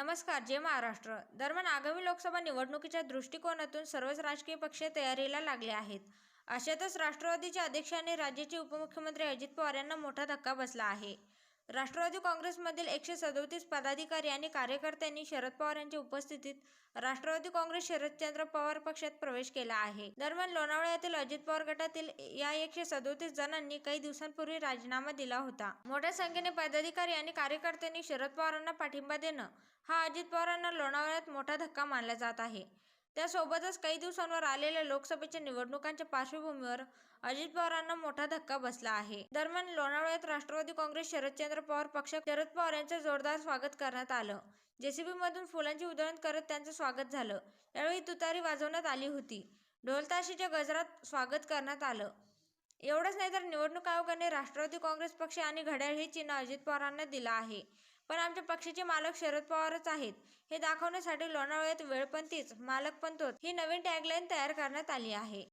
नमस्कार जय महाराष्ट्र. दरम्यान आगामी लोकसभा निवडणुकीच्या दृष्टिकोनातून सर्वच राजकीय पक्ष तयारीला लागले आहेत. अशातच राष्ट्रवादीचे अध्यक्ष आणि राज्याचे उपमुख्यमंत्री अजित पवार यांना मोठा धक्का बसला आहे. राष्ट्रवादी काँग्रेसमधील एकशे सदोतीस पदाधिकारी आणि कार्यकर्त्यांनी शरद पवार यांच्या उपस्थितीत राष्ट्रवादी काँग्रेस शरदचंद्र पवार पक्षात प्रवेश केला आहे. दरम्यान लोणावळा येथील अजित पवार गटातील या एकशे सदोतीस जणांनी काही दिवसांपूर्वी राजीनामा दिला होता. मोठ्या संख्येने पदाधिकारी आणि कार्यकर्त्यांनी शरद पवारांना पाठिंबा देणं हा अजित पवारांना लोणावळ्यात मोठा धक्का मानला जात आहे. त्यासोबतच काही दिवसांवर आलेल्या लोकसभेच्या निवडणुकांच्या पार्श्वभूमीवर अजित पवारांना मोठा धक्का बसला आहे. दरम्यान लोणावळ्यात राष्ट्रवादी काँग्रेस शरदचंद्र पवार पक्ष शरद पवार यांचं जोरदार स्वागत करण्यात आलं. जेसीबी मधून फुलांची उधळण करत त्यांचं स्वागत झालं. यावेळी तुतारी वाजवण्यात आली होती. ढोलताशीच्या गजरात स्वागत करण्यात आलं. एवढंच नाही तर निवडणूक आयोगाने राष्ट्रवादी काँग्रेस पक्ष आणि घड्याळ हे चिन्ह अजित पवारांना दिलं आहे. पण आमच्या पक्षाचे मालक शरद पवारच आहेत. हे दाखवण्यासाठी लोणावळ्यात वेळ पण तीच मालक पण तोच. ही नवीन टॅगलाईन तयार करण्यात आली आहे.